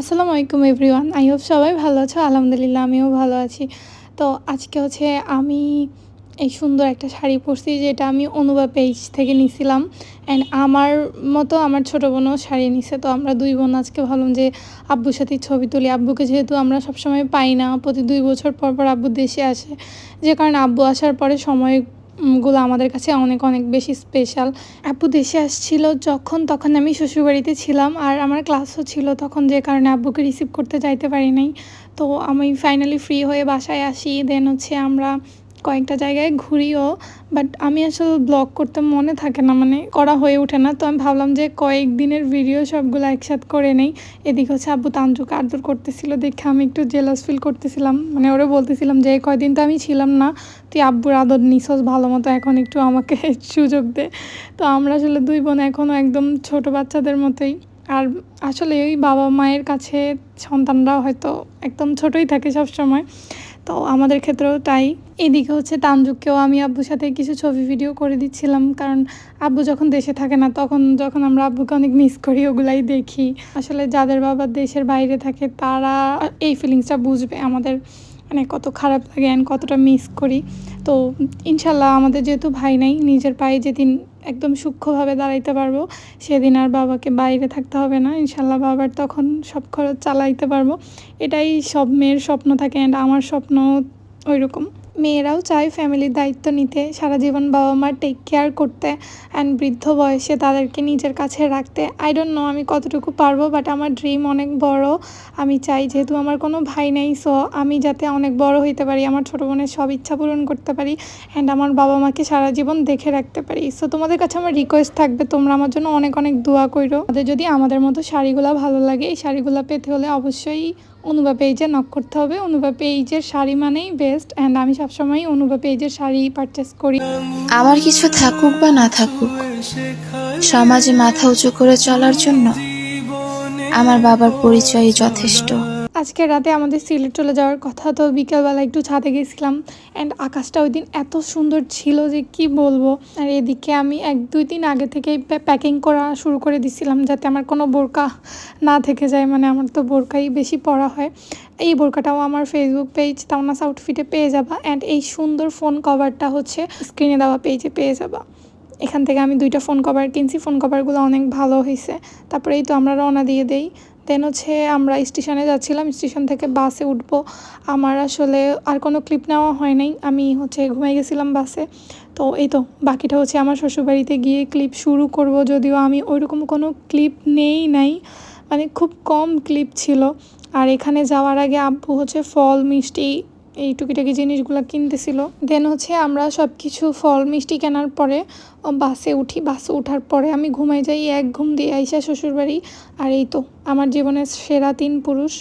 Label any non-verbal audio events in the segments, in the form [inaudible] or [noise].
আসসালামু আলাইকুম everyone, I hope সবাই ভালো আছো, আলহামদুলিল্লাহ আমিও ভালো আছি। তো আজকে হচ্ছে আমি এই সুন্দর একটা শাড়ি পরছি যেটা আমি অনুভা পেজ থেকে নিছিলাম অ্যান্ড আমার মতো আমার ছোটো বোনও শাড়ি নিছে। তো আমরা দুই বোন আজকে ভাবলাম যে আব্বুর সাথে ছবি তুলি। আব্বুকে যেহেতু আমরা সবসময় পাই না, প্রতি দুই বছর পর পর আব্বু দেশে আসে, যে কারণে আব্বু আসার পরে সময় গুলো আমাদের কাছে অনেক অনেক বেশি স্পেশাল আপু দেশে আসছিল যখন, তখন আমি শ্বশুরবাড়িতে ছিলাম আর আমার ক্লাসও ছিল তখন, যে কারণে আব্বুকে রিসিভ করতে যাইতে পারি নাই। তো আমি ফাইনালি ফ্রি হয়ে বাসায় আসি। দেন হচ্ছে আমরা কয়েকটা জায়গায় ঘুরিও বাট আমি আসলে ব্লগ করতে মনে থাকে না মানে করা হয়ে ওঠে না। তো আমি ভাবলাম যে কয়েকদিনের ভিডিও সবগুলো একসাথে করে নেই। এদিকে হচ্ছে আব্বু তাঞ্জুকে আদর করতেছিল, দেখে আমি একটু জেলাস ফিল করতেছিলাম। মানে ওরে বলতেছিলাম যে কয়দিন তো আমি ছিলাম না, তুই আব্বুর আদর নিছস ভালো মতো এখন একটু আমাকে [laughs] সুযোগ দে। তো আমরা আসলে দুই বোন এখনও একদম ছোট বাচ্চাদের মতোই। আর আসলে ওই বাবা মায়ের কাছে সন্তানরা হয়তো একদম ছোটই থাকে সব সময় তো আমাদের ক্ষেত্রেও তাই। এদিকে হচ্ছে তানজুককেও আমি আব্বুর সাথে কিছু ছবি ভিডিও করে দিচ্ছিলাম। কারণ আব্বু যখন দেশে থাকে না, তখন যখন আমরা আব্বুকে অনেক মিস করি, ওগুলাই দেখি। আসলে যাদের বাবা দেশের বাইরে থাকে, তারা এই ফিলিংসটা বুঝবে। আমাদের মানে কত খারাপ লাগে অ্যান্ড কতটা মিস করি। তো ইনশাল্লাহ আমাদের যেহেতু ভাই নাই, নিজের পায়ে যেদিন একদম সূক্ষ্মভাবে দাঁড়াইতে পারব, সেদিন আর বাবাকে বাইরে থাকতে হবে না। ইনশাল্লাহ বাবার তখন সব খরচ চালাইতে পারব। এটাই সব মেয়ের স্বপ্ন থাকে অ্যান্ড আমার স্বপ্ন ওই রকম মেয়েরাও চায় ফ্যামিলির দায়িত্ব নিতে, সারা জীবন বাবা মার টেক কেয়ার করতে অ্যান্ড বৃদ্ধ বয়সে তাদেরকে নিজের কাছে রাখতে। আই ডোন্ট নো আমি কতটুকু পারব বাট আমার ড্রিম অনেক বড়। আমি চাই যেহেতু আমার কোনো ভাই নেই সো আমি যাতে অনেক বড় হইতে পারি, আমার ছোটো বোনের সব ইচ্ছা পূরণ করতে পারি অ্যান্ড আমার বাবা মাকে সারা জীবন দেখে রাখতে পারি। সো তোমাদের কাছে আমার রিকোয়েস্ট থাকবে, তোমরা আমার জন্য অনেক অনেক দোয়া করো আমাদের যদি আমাদের মতো শাড়িগুলো ভালো লাগে, এই শাড়িগুলো পেতে হলে অবশ্যই অনুভা পেজে নক করতে হবে। অনুভা পেজের শাড়ি মানেই বেস্ট অ্যান্ড আমি সবসময় অনুভা পেজের শাড়ি পারচেস করি। আমার কিছু থাকুক বা না থাকুক, সমাজে মাথা উঁচু করে চলার জন্য আমার বাবার পরিচয় যথেষ্ট। আজকে রাতে আমাদের সিলেট চলে যাওয়ার কথা তো বিকেলবেলা একটু ছাদে গেছিলাম। অ্যান্ড আকাশটা ওই দিন এত সুন্দর ছিল যে কি বলব? আর এদিকে আমি এক দুই দিন আগে থেকেই প্যাকিং করা শুরু করে দিছিলাম যাতে আমার কোনো বোরকা না থেকে যায় মানে আমার তো বোরকাই বেশি পরা হয়। এই বোরকাটাও আমার ফেসবুক পেজ তাওনাস আউটফিটে পেয়ে যাবা। অ্যান্ড এই সুন্দর ফোন কভারটা হচ্ছে স্ক্রিনে দেওয়া পেজে পেয়ে যাবা। এখান থেকে আমি দুইটা ফোন কভার কিনছি। ফোন কভারগুলো অনেক ভালো হয়েছে তারপরেই তো আমরা রওনা দিয়ে দেই। দেন হচ্ছে আমরা স্টেশনে যাচ্ছিলাম স্টেশন থেকে বাসে উঠবো। আমার আসলে আর কোনো ক্লিপ নেওয়া হয় নাই। আমি হচ্ছে ঘুমাই গেছিলাম বাসে তো এই তো, বাকিটা হচ্ছে আমার শ্বশুরবাড়িতে গিয়ে ক্লিপ শুরু করব। যদিও আমি ওইরকম কোনো ক্লিপ নেই নাই। মানে খুব কম ক্লিপ ছিল। আর এখানে যাওয়ার আগে আব্বু হচ্ছে ফল, মিষ্টি এই টুকিটাকি জিনিসগুলো কিনতেছিল। দেন হচ্ছে আমরা সব কিছু ফল, মিষ্টি কেনার পরে বাসে উঠি। বাসে ওঠার পরে আমি ঘুমাই যাই, এক ঘুম দিয়ে আইসা শ্বশুরবাড়ি। আর এই তো, আমার জীবনের সেরা তিন পুরুষ।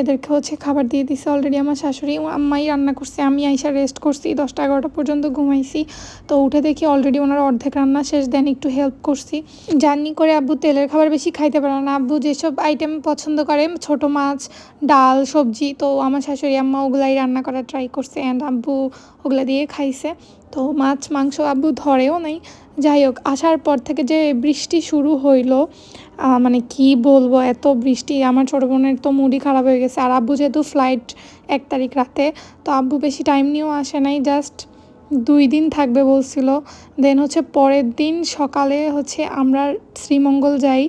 এদেরকে হচ্ছে খাবার দিয়ে দিছে অলরেডি আমার শাশুড়ি আম্মাই রান্না করছে। আমি আইসা রেস্ট করছি, দশটা এগারোটা পর্যন্ত ঘুমাইছি। তো উঠে দেখি অলরেডি ওনার অর্ধেক রান্না শেষ দেন একটু হেল্প করছি। জার্নি করে আব্বু তেলের খাবার বেশি খাইতে পারে না। আব্বু যেসব আইটেম পছন্দ করে, ছোট মাছ, ডাল, সবজি, তো আমার শাশুড়ি আম্মা ওগুলাই রান্না করার ট্রাই করছে। অ্যান্ড আব্বু ওগুলা দিয়ে খাইছে। তো মাছ, মাংস আব্বু ধরেও নাই। যাই হোক, আসার পর থেকে যে বৃষ্টি শুরু হইল মানে কি বলব, এত বৃষ্টি, আমার ছোটো বোনের তো মুডি খারাপ হয়ে গেছে। আর আব্বু যেহেতু ফ্লাইট এক তারিখ রাতে, তো আব্বু বেশি টাইম নিয়েও আসে নাই জাস্ট দুই দিন থাকবে বলছিল। দেন হচ্ছে পরের দিন সকালে হচ্ছে আমরা শ্রীমঙ্গল যাই।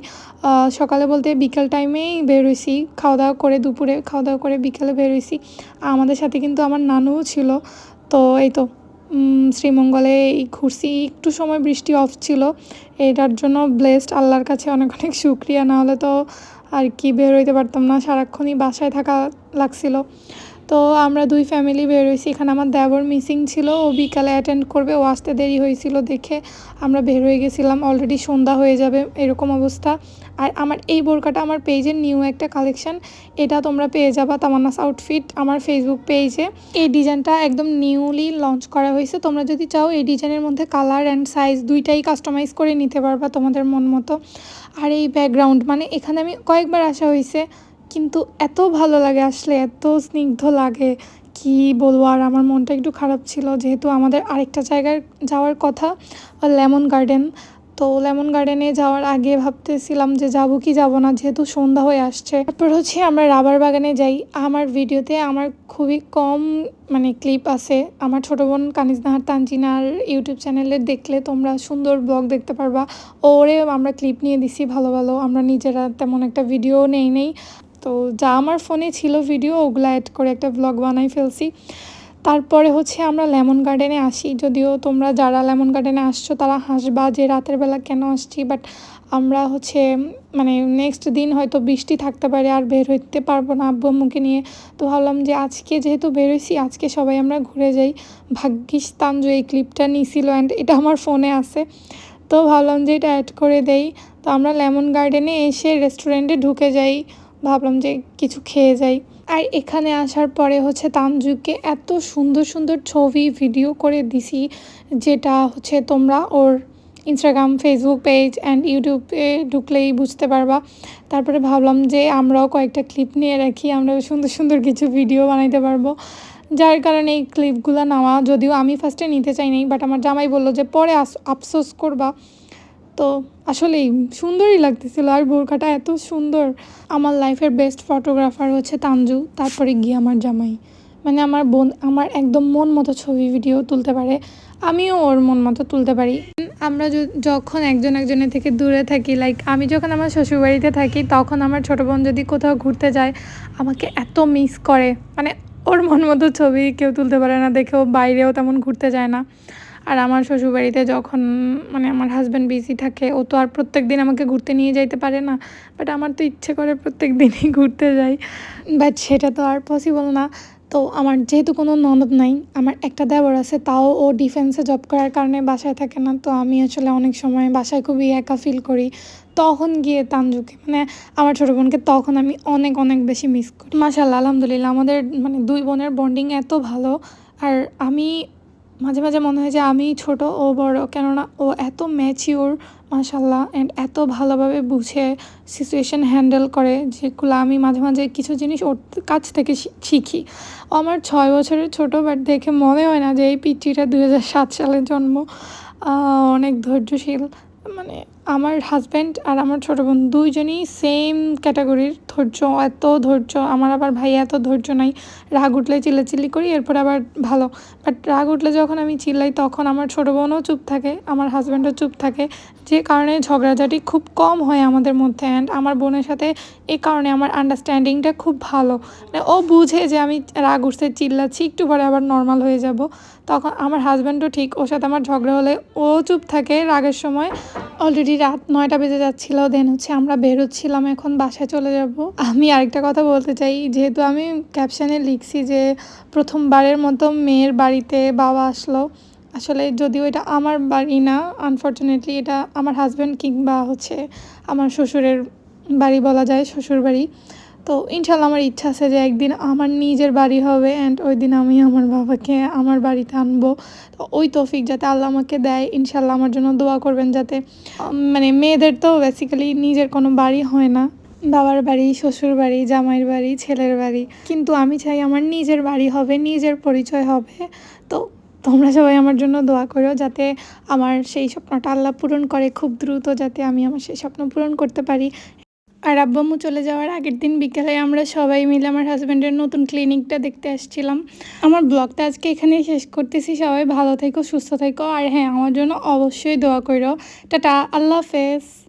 সকালে বলতে বিকেল টাইমেই বেরোইছি খাওয়া দাওয়া করে দুপুরে খাওয়া দাওয়া করে বিকেলে বেরোইছি আমাদের সাথে কিন্তু আমার নানুও ছিল। তো এই তো শ্রীমঙ্গলে এই ঘুরছি। একটু সময় বৃষ্টি অফ ছিল। এটার জন্য ব্লেসড আল্লাহর কাছে অনেক অনেক শুক্রিয়া। না হলে তো আর কি বের হইতে পারতাম না। সারাক্ষণই বাসায় থাকা লাগছিল। তো আমরা দুই ফ্যামিলি বেরোইছি এখানে আমার দেবর মিসিং ছিল। ও বিকালে অ্যাটেন্ড করবে। ও আসতে দেরি হয়েছিল দেখে আমরা বের হয়ে গেছিলাম। অলরেডি সন্ধ্যা হয়ে যাবে এরকম অবস্থা। আর আমার এই বোরকাটা আমার পেজের নিউ একটা কালেকশন এটা তোমরা পেয়ে যাবা তামান্নাস আউটফিট আমার ফেসবুক পেজে এই ডিজাইনটা একদম নিউলি লঞ্চ করা হয়েছে। তোমরা যদি চাও এই ডিজাইনের মধ্যে কালার অ্যান্ড সাইজ দুইটাই কাস্টমাইজ করে নিতে পারবা তোমাদের মন মতো। আর এই ব্যাকগ্রাউন্ড মানে এখানে আমি কয়েকবার আসা হয়েছে, কিন্তু এত ভালো লাগে আসলে, এত স্নিগ্ধ লাগে। কি বলব, আর আমার মনটা একটু খারাপ ছিল, যেহেতু আমাদের আরেকটা জায়গায় যাওয়ার কথা লেমন গার্ডেন তো লেমন গার্ডেনে যাওয়ার আগে ভাবতেছিলাম যে যাব কি যাব না, যেহেতু সন্ধ্যা হয়ে আসছে। তারপর হচ্ছে আমরা রাবার বাগানে যাই। আমার ভিডিওতে আমার খুবই কম মানে ক্লিপ আছে। আমার ছোটো বোন কানিজনাহার তানজিনার ইউটিউব চ্যানেলে দেখলে তোমরা সুন্দর ব্লগ দেখতে পারবা। ওরে, আমরা ক্লিপ নিয়ে দিছি ভালো ভালো। আমরা নিজেরা তেমন একটা ভিডিও নেই নেই। তো যা আমার ফোনে ছিল ভিডিও, ওগুলো অ্যাড করে একটা ব্লগ বানাই ফেলছি। তারপরে হচ্ছে আমরা লেমন গার্ডেনে আসি। যদিও তোমরা যারা লেমন গার্ডেনে আসছো, তারা হাসবা যে রাতের বেলা কেন আসছি বাট আমরা হচ্ছে মানে নেক্সট দিন হয়তো বৃষ্টি থাকতে পারে, আর বের হইতে পারব না আব্বু আম্মুকে নিয়ে। তো ভাবলাম যে আজকে যেহেতু বেরোইছি আজকে সবাই আমরা ঘুরে যাই। ভাগ্যিস তানজু এই ক্লিপটা নিয়েছিল অ্যান্ড এটা আমার ফোনে আছে। তো ভাবলাম যে এটা অ্যাড করে দেই। তো আমরা লেমন গার্ডেনে এসে রেস্টুরেন্টে ঢুকে যাই। ভাবলাম যে কিছু খেয়ে যাই। আর এখানে আসার পরে হচ্ছে তানজুকে এত সুন্দর সুন্দর ছবি ভিডিও করে দিছি, যেটা হচ্ছে তোমরা ওর ইনস্টাগ্রাম ফেসবুক পেজ অ্যান্ড ইউটিউবে ঢুকলেই বুঝতে পারবা। তারপরে ভাবলাম যে আমরাও কয়েকটা ক্লিপ নিয়ে রাখি, আমরা সুন্দর সুন্দর কিছু ভিডিও বানাইতে পারব। যার কারণে এই ক্লিপগুলো নেওয়া, যদিও আমি ফার্স্টে নিতে চাইনি বাট আমার জামাই বলল যে পরে আফসোস করবা। তো আসলেই সুন্দরই লাগতেছিল। আর বোরখাটা এত সুন্দর। আমার লাইফের বেস্ট ফটোগ্রাফার হচ্ছে তানজু। তারপরে গিয়ে আমার জামাই। মানে আমার বোন, আমার একদম মন মতো ছবি ভিডিও তুলতে পারে। আমিও ওর মন মতো তুলতে পারি। আমরা যখন একজন একজনের থেকে দূরে থাকি লাইক আমি যখন আমার শ্বশুরবাড়িতে থাকি, তখন আমার ছোটো বোন যদি কোথাও ঘুরতে যায়, আমাকে এত মিস করে। মানে ওর মন মতো ছবি কেউ তুলতে পারে না, দেখেও বাইরেও তেমন ঘুরতে যায় না। আর আমার শ্বশুরবাড়িতে যখন মানে আমার হাজব্যান্ড বিজি থাকে, ও তো আর প্রত্যেক দিন আমাকে ঘুরতে নিয়ে যাইতে পারে না। বাট আমার তো ইচ্ছে করে প্রত্যেক দিনই [laughs] ঘুরতে যাই। বাট সেটা তো আর পসিবল না। তো আমার যেহেতু কোনো ননদ নাই, আমার একটা দেবর আছে, তাও ও ডিফেন্সে জব করার কারণে বাসায় থাকে না। তো আমি আসলে অনেক সময় বাসায় খুবই একা ফিল করি। তখন গিয়ে তানজুকে মানে আমার ছোটো বোনকে তখন আমি অনেক অনেক বেশি মিস করি। মাশাল্লাহ আলহামদুলিল্লাহ, আমাদের মানে দুই বোনের বন্ডিং এত ভালো। আর আমি মাঝে মাঝে মনে হয় যে আমি ছোট ও বড়, কেননা ও এত ম্যাচিওর মাশাল্লাহ অ্যান্ড এত ভালোভাবে বুঝে সিচুয়েশান হ্যান্ডেল করে যেগুলো আমি মাঝে মাঝে কিছু জিনিস ওর কাছ থেকে শিখি। আমার ছয় বছরের ছোট বাট দেখে মনে হয় না যে এই পিচিটা দু সালে জন্ম। অনেক ধৈর্যশীল মানে আমার হাজব্যান্ড আর আমার ছোটো বোন দুইজনই সেম ক্যাটাগরির ধৈর্য, এত ধৈর্য, আমার আবার ভাই এত ধৈর্য নাই। রাগ উঠলে চিল্লাচিল্লি করি, এরপর আবার ভালো। বাট রাগ উঠলে যখন আমি চিল্লাই, তখন আমার ছোটো বোনও চুপ থাকে, আমার হাজব্যান্ডও চুপ থাকে। যে কারণে ঝগড়াঝাটি খুব কম হয় আমাদের মধ্যে অ্যান্ড আমার বোনের সাথে এই কারণে আমার আন্ডারস্ট্যান্ডিংটা খুব ভালো। মানে ও বুঝে যে আমি রাগ উঠতে চিল্লাচ্ছি, একটু পরে আবার নর্মাল হয়ে যাব। তখন আমার হাজব্যান্ডও ঠিক, ওর সাথে আমার ঝগড়া হলে ও চুপ থাকে রাগের সময়। অলরেডি রাত নয়টা বেজে যাচ্ছিল দেন হচ্ছে আমরা বেরোচ্ছিলাম, এখন বাসায় চলে যাব। আমি আরেকটা কথা বলতে চাই, যেহেতু আমি ক্যাপশানে লিখছি যে প্রথমবারের মতো মেয়ের বাড়িতে বাবা আসলো, আসলে যদিও এটা আমার বাড়ি না আনফর্চুনেটলি এটা আমার হাজব্যান্ড কিংবা হচ্ছে আমার শ্বশুরের বাড়ি বলা যায় শ্বশুর বাড়ি তো ইনশাল্লাহ আমার ইচ্ছা আছে যে একদিন আমার নিজের বাড়ি হবে অ্যান্ড ওই দিন আমি আমার বাবাকে আমার বাড়িতে আনব। তো ওই তৌফিক যাতে আল্লাহ আমাকে দেয়, ইনশাল্লাহ আমার জন্য দোয়া করবেন যাতে মানে মেয়েদের তো বেসিক্যালি নিজের কোনো বাড়ি হয় না। বাবার বাড়ি, শ্বশুর বাড়ি, জামাইয়ের বাড়ি, ছেলের বাড়ি। কিন্তু আমি চাই আমার নিজের বাড়ি হবে, নিজের পরিচয় হবে। তো তোমরা সবাই আমার জন্য দোয়া করো যাতে আমার সেই স্বপ্নটা আল্লাহ পূরণ করে খুব দ্রুত যাতে আমি আমার সেই স্বপ্ন পূরণ করতে পারি। আর আব্বাম্মু চলে যাওয়ার আগের দিন বিকেলে আমরা সবাই মিলে আমার হাজব্যান্ডের নতুন ক্লিনিকটা দেখতে আসছিলাম। আমার ব্লগটা আজকে এখানেই শেষ করতেছি। সবাই ভালো থেকো, সুস্থ থেকো। আর হ্যাঁ আমার জন্য অবশ্যই দোয়া করো টাটা, আল্লাহ হাফেজ।